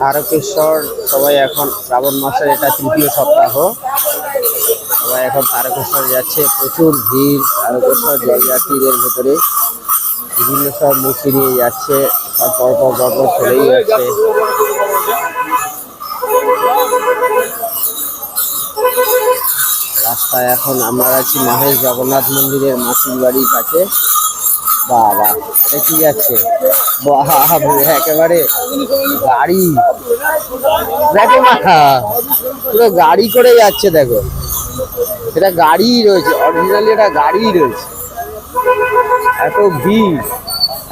তারকেশ্বর সবাই এখন শ্রাবণ মাসের এটা তৃতীয় সপ্তাহ। সবাই এখন তারকেশ্বর যাচ্ছে, প্রচুর ভিড়, তারকেশ্বর জলযাত্রীদের ভেতরে। বিভিন্ন সব মূর্তি নিয়ে যাচ্ছে, সব পরপর পরপর চলেই যাচ্ছে। রাস্তায় এখন আমরা আছি মহেশ জগন্নাথ মন্দিরের মাসির বাড়ির কাছে। বাবা, এটা কি যাচ্ছে বাবা একেবারে গাড়ি। দেখো না পুরো গাড়ি করে যাচ্ছে, দেখো। এটা গাড়ি রয়েছে অরিজিনালি এটা গাড়ি রয়েছে। এত ভিড়।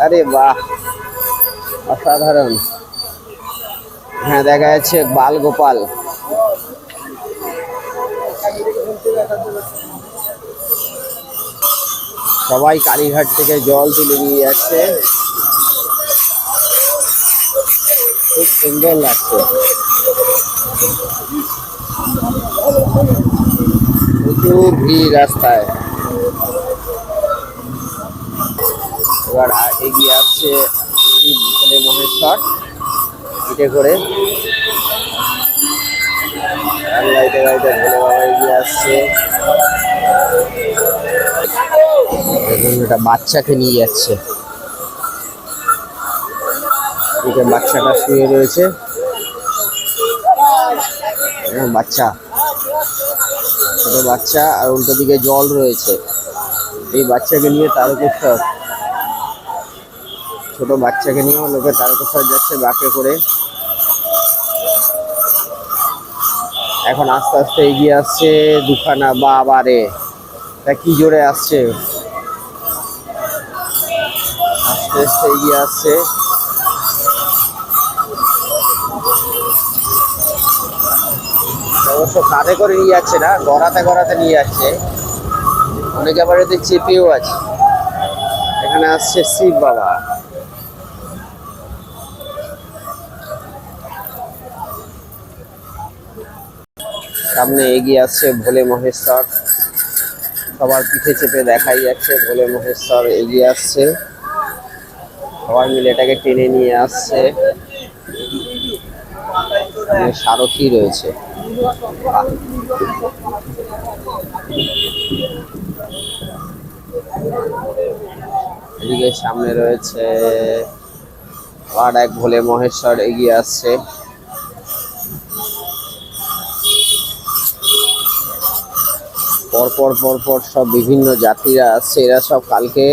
আরে বাহ, অসাধারণ। হ্যাঁ দেখা যাচ্ছে বাল গোপাল সবাই কালীঘাট থেকে জল তুলে নিয়ে যাচ্ছে। খুব সুন্দর লাগছে। প্রচুর ভিড় রাস্তায়। এবার এগিয়ে আসছে শিব ভোলে মহেশ্বর, পিঠে করে। লাইটে লাইটে ভোলে বাবা এগিয়ে আসছে। এটা বাচ্চাকে নিয়ে যাচ্ছে। এদিকে বাচ্চাটা শুয়ে রয়েছে। বাচ্চা। ছোট বাচ্চা আর উল্টো দিকে জল রয়েছে। এই বাচ্চাকে নিয়ে তারকেশ্বর। ছোট বাচ্চাকে নিয়েও লোকে তারকেশ্বর যাচ্ছে বাসে করে। এখন আস্তে আস্তে এগিয়ে আসছে দুখানা বাবারে। তা কি জোরে আসছে? আস্তে আস্তে এগিয়ে আসছে। অবশ্য কাঁধে করে নিয়ে যাচ্ছে না, গড়াতে গড়াতে নিয়ে যাচ্ছে। অনেকে আবার এতে চেপেও আছে। এখানে আসছে শিব বাবা সামনে এগিয়ে আসছে ভোলে মহেশ্বর। সবার পিঠে চেপে দেখাই যাচ্ছে, ভোলে মহেশ্বর এগিয়ে আসছে। সবাই মিলে এটাকে টেনে নিয়ে আসছে। সারথি রয়েছে। এদিকে সামনে রয়েছে আর এক ভোলে মহেশ্বর এগিয়ে আসছে। পরপর পরপর সব বিভিন্ন যাত্রীরা আসছে এরা সব কালকে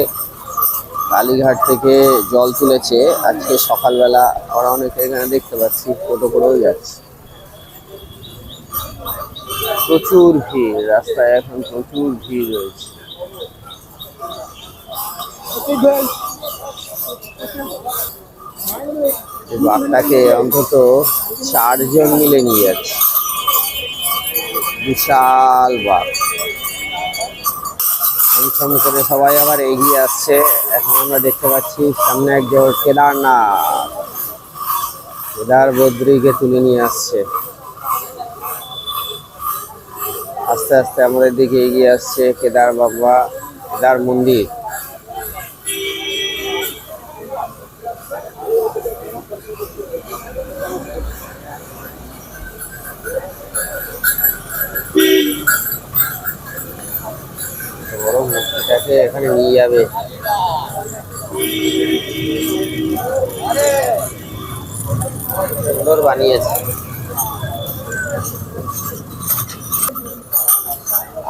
কালীঘাট থেকে জল তুলেছে। আজকে সকালবেলা আমরা অনেকে এখানে দেখতে পাচ্ছি, টোটো করেও যাচ্ছে। প্রচুর ভিড়, রাস্তায় এখন প্রচুর ভিড় রয়েছে। বাঘটাকে অন্তত চারজন মিলে নিয়ে যাচ্ছে। বিশাল বাঘ। ছমছম করে সবাই আবার এগিয়ে আসছে। এখন আমরা দেখতে পাচ্ছি সামনে একজন কেদারনাথ। কেদার বদ্রীকে তুলে নিয়ে আসছে। আস্তে আস্তে আমাদের দিকে এগিয়ে আসছে কেদার বাবা, কেদার মন্দির। বড় মূর্তিটাকে এখানে নিয়ে যাবে। সুন্দর বানিয়েছে।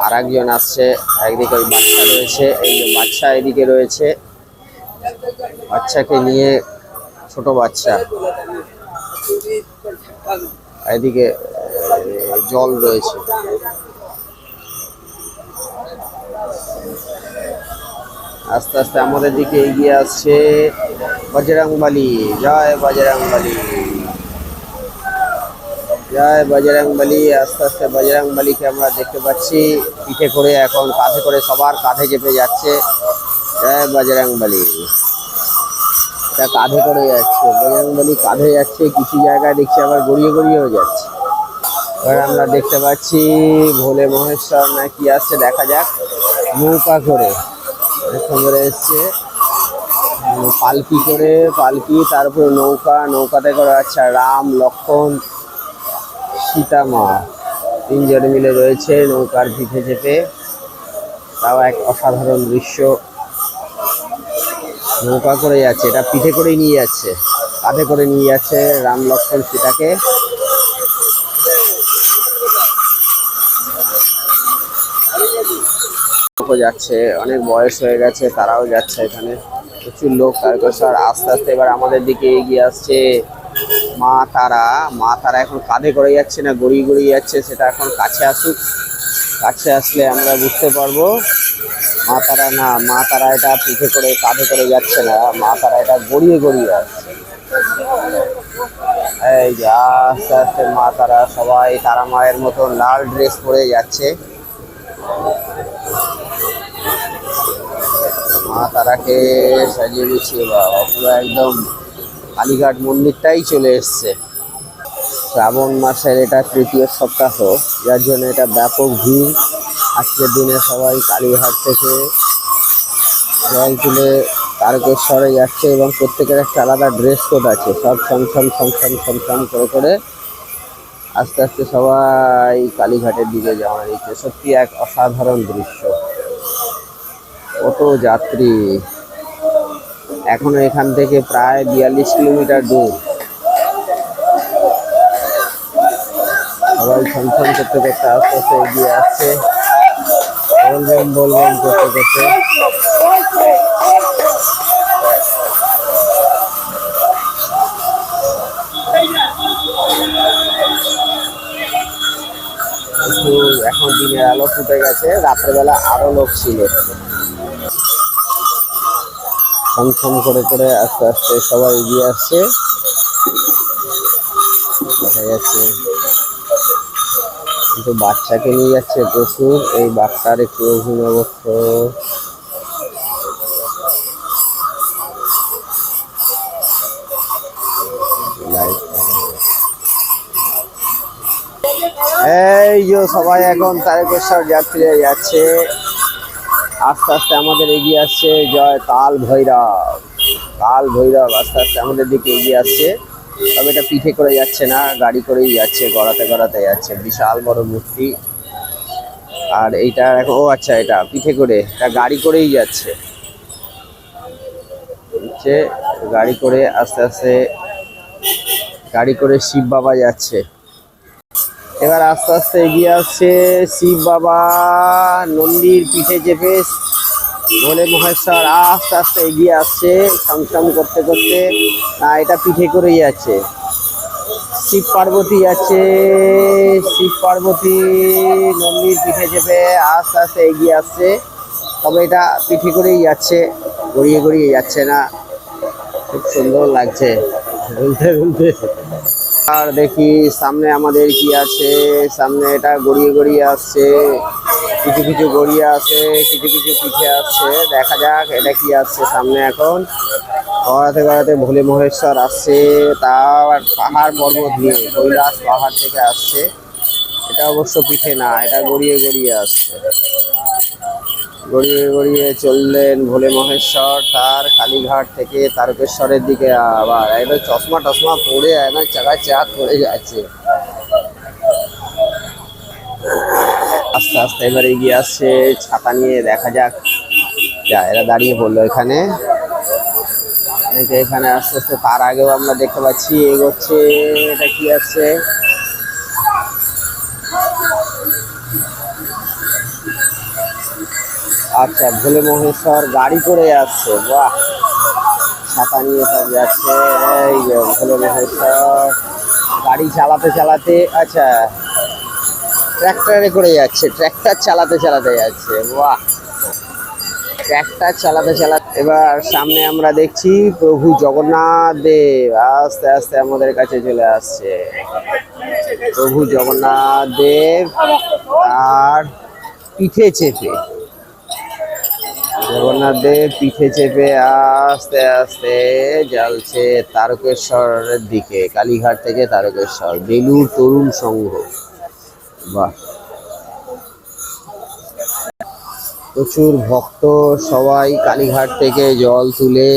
আর একজন আসছে, একদিকে ওই বাচ্চা রয়েছে, এই যে বাচ্চা এদিকে রয়েছে। বাচ্চাকে নিয়ে ছোট বাচ্চা। এদিকে জল রয়েছে। আস্তে আস্তে আমাদের দিকে এগিয়ে আসছে বজরংবলী। জয় বজরংবলী। জয় বজরংবলী। আস্তে আস্তে বজরংবলীকে আমরা দেখতে পাচ্ছি। পিঠে করে এখন কাঁধে করে সবার কাঁধে চেপে যাচ্ছে জয় বজরংবলী। এটা কাঁধে করে যাচ্ছে। বজরংবলী কাঁধে যাচ্ছে, কিছু জায়গায় দেখছি আবার গড়িয়ে গড়িয়েও যাচ্ছে। এবার আমরা দেখতে পাচ্ছি ভোলে মহেশ্বর না কি আসছে, দেখা যাক। নৌকা করে। অনেক সুন্দর এসছে পালকি করে, পালকি, তারপরে নৌকা, নৌকাতে করে আচ্ছা রাম, লক্ষণ, সীতা মা। তিনজন মিলে রয়েছে নৌকার পিঠে চেপে। তাও এক অসাধারণ দৃশ্য। নৌকা করে যাচ্ছে এটা পিঠে করেই নিয়ে যাচ্ছে, কাঁধে করে নিয়ে যাচ্ছে রাম, লক্ষণ, সীতাকে। লোকও যাচ্ছে, অনেক বয়স হয়ে গেছে, তারাও যাচ্ছে এখানে। প্রচুর লোক স্যার আস্তে আস্তে এবার আমাদের দিকে এগিয়ে আসছে মা তারা। মা তারা এখন কাঁধে করে যাচ্ছে না, গড়িয়ে গড়িয়ে যাচ্ছে, সেটা এখন কাছে আসুক। কাছে আসলে আমরা বুঝতে পারব। মা তারা না, মা তারা এটা পিঠে করে, কাঁধে করে যাচ্ছে না। মা তারা এটা গড়িয়ে গড়িয়ে আসছে। এই যে আস্তে আস্তে মা তারা সবাই তারা মায়ের মতন লাল ড্রেস পরে যাচ্ছে। মা তারাকে সাজিয়ে গুছিয়ে বাবা পুরো একদম কালীঘাট মন্দিরটাই চলে এসছে। শ্রাবণ মাসের এটা তৃতীয় সপ্তাহ, যার জন্য এটা ব্যাপক ভিড়। আজকের দিনে সবাই কালীঘাট থেকে জল তুলে তারকেশ্বরে যাচ্ছে এবং প্রত্যেকের একটা আলাদা ড্রেস কোড আছে। সব ছমছম ছমছম ছমছম করে করে আস্তে আস্তে সবাই কালীঘাটের দিকে যাওয়া দিচ্ছে সত্যি এক অসাধারণ দৃশ্য। কত যাত্রী। এখনও এখান থেকে প্রায় বিয়াল্লিশ কিলোমিটার দূর। সবাই ছমছম করতে করতে আস্তে আস্তে এগিয়ে আসছে। বলবেন বলবেন করতে করতে। এখন দিনের আলো ফুটে গেছে। রাত্রেবেলা আরও লোক ছিল। ছমছম করে করে আস্তে আস্তে সবাই এগিয়ে আসছে। দেখা যাচ্ছে কিন্তু বাচ্চাকে নিয়ে যাচ্ছে প্রচুর। এই বাচ্চার একটু অভিনবত্ব। এই যে সবাই এখন তারকেশ্বর যাত্রীরা যাচ্ছে। আস্তে আস্তে আমাদের এগিয়ে আসছে, জয় কাল ভৈরব। কাল ভৈরব আস্তে আস্তে আমাদের দিকে এগিয়ে আসছে। তবে এটা পিঠে করে যাচ্ছে না, গাড়ি করেই যাচ্ছে, গড়াতে গড়াতে যাচ্ছে। বিশাল বড় মূর্তি। আর এইটা এখন, ও আচ্ছা এটা পিঠে করে, এটা গাড়ি করেই যাচ্ছে। গাড়ি করে আস্তে আস্তে, গাড়ি করে শিব বাবা যাচ্ছে। এবার আস্তে আস্তে এগিয়ে আসছে শিব বাবা, নন্দীর পিঠে চেপে ভোলে মহেশ্বর, আস্তে আস্তে এগিয়ে আসছে সংসম করতে করতে। না, এটা পিঠে করেই আছে শিব পার্বতী আছে শিব পার্বতী, নন্দীর পিঠে চেপে আস্তে আস্তে এগিয়ে আসছে। তবে এটা পিঠে করেই যাচ্ছে, গড়িয়ে গড়িয়ে যাচ্ছে না। খুব সুন্দর লাগছে। বলতে বলতে আর দেখি সামনে আমাদের কি আছে, সামনে এটা গড়িয়ে গড়িয়ে আসছে, কিছু কিছু গড়িয়ে আছে কিছু কিছু পিঠে আসছে, দেখা যাক এটা কি আসছে সামনে এখন। গড়াতে গড়াতে ভোলে মহেশ্বর আসছে তার পাহাড় পর্বত নিয়ে কৈলাস পাহাড় থেকে আসছে। এটা অবশ্য পিঠে না, এটা গড়িয়ে গড়িয়ে আসছে। গড়িয়ে গড়িয়ে চললেন ভোলে মহেশ্বর, তার কালীঘাট থেকে তারকেশ্বরের দিকে আবার। একদম চশমা টশমা পরে একদম চাকা চাক করে যাচ্ছে। আস্তে আস্তে এবার এগিয়ে আসছে, ছাতা নিয়ে দেখা যাক। যা, এরা দাঁড়িয়ে পড়ল এখানে। এখানে আস্তে আস্তে তার আগেও আমরা দেখতে পাচ্ছি, এগোচ্ছে, এটা কি আছে? আচ্ছা ভোলে মহেশ্বর গাড়ি করে যাচ্ছে, বাহ। ছাতা নিয়ে সব যাচ্ছে, এই ভোলে মহেশ্বর। গাড়ি চালাতে চালাতে আচ্ছা ট্র্যাক্টরে করে যাচ্ছে, ট্র্যাক্টর চালাতে চালাতে যাচ্ছে, বাহ। ট্র্যাক্টর চালাতে চালাতে, এবার সামনে আমরা দেখছি প্রভু জগন্নাথ দেব, আস্তে আস্তে আমাদের কাছে চলে আসছে। প্রভু জগন্নাথ দেব আর পিঠে চেপে। জগন্নাথ দেব পিঠে চেপে আস্তে আস্তে জ্বালছে তারকেশ্বরের দিকে, কালীঘাট থেকে তারকেশ্বর বেলুর তরুণ সংঘ। বাহ। প্রচুর ভক্ত সবাই কালীঘাট থেকে জল তুলে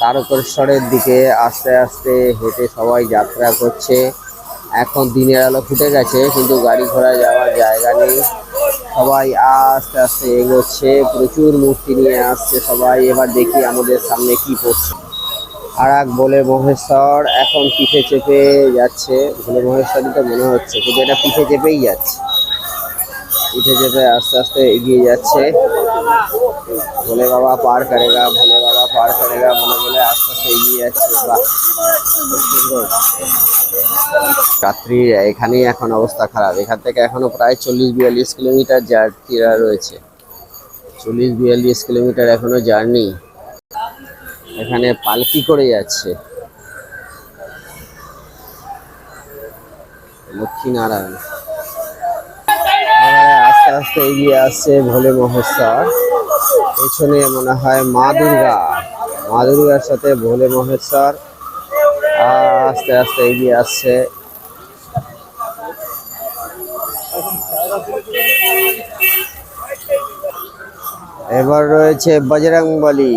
তারকেশ্বরের দিকে আস্তে আস্তে হেঁটে সবাই যাত্রা করছে। এখন দিনের আলো ফুটে গেছে, কিন্তু গাড়ি ঘোড়া যাওয়ার জায়গা নেই। সবাই আস্তে আস্তে এগোচ্ছে, প্রচুর মূর্তি নিয়ে আসছে সবাই। এবার দেখি আমাদের সামনে কি পড়ছে আর এক বলে, মহেশ্বর এখন পিঠে চেপে যাচ্ছে। বলে, মহেশ্বরই তো মনে হচ্ছে, কিন্তু এটা পিঠে চেপেই যাচ্ছে। পিঠে চেপে আস্তে আস্তে এগিয়ে যাচ্ছে। ভোলে বাবা পার করেগা, ভোলে বাবা পার করেগা, বলে বলে আস্তে আস্তে এগিয়ে যাচ্ছে। রাত্রি এখানেই এখন অবস্থা খারাপ। এখান থেকে এখনও প্রায় চল্লিশ বিয়াল্লিশ কিলোমিটার যাত্রীরা রয়েছে। চল্লিশ বিয়াল্লিশ কিলোমিটার এখনও জার্নি। এখানে পালকি করে যাচ্ছে। লক্ষ্মীনারায়ণ। আস্তে এগিয়ে আসছে ভোলে মহেশ্বর। পেছনে মনে হয় মা দুর্গা। মা দুর্গার সাথে ভোলে মহেশ্বর আস্তে আস্তে এগিয়ে আসছে। এবার রয়েছে বজরং বলি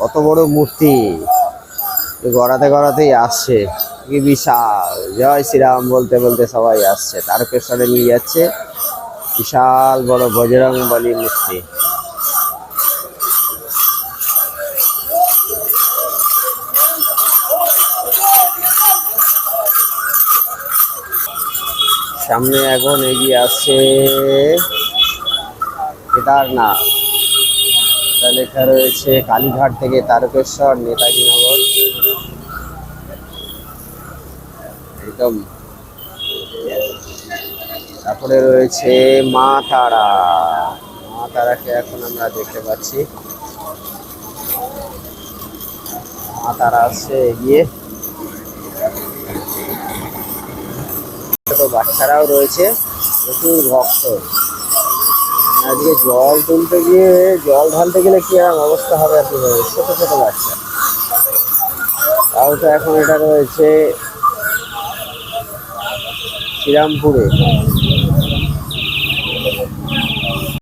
কত বড় মূর্তি। গড়াতে গড়াতেই আসছে। কি বিশাল। জয় শ্রীরাম বলতে বলতে সবাই আসছে। তারকেশ্বরে নিয়ে যাচ্ছে। বিশাল বড় বজরং বলি মূর্তি। সামনে এখন এগিয়ে আসছে কেদারনাথ। লেখা রয়েছে, কালীঘাট থেকে তারকেশ্বর নেতাজি নগর একদম তারপরে রয়েছে মা তারা। মা তারাকে এখন আমরা দেখতে পাচ্ছি। মা তারা আসছে, এগিয়ে। ছোট বাচ্চারাও রয়েছে, প্রচুর ভক্ত। আজকে জল তুলতে গিয়ে, জল ঢালতে গেলে কি আর অবস্থা হবে আর কি ছোট ছোট বাচ্চা। তাও তো এখন এটা রয়েছে শ্রীরামপুরে।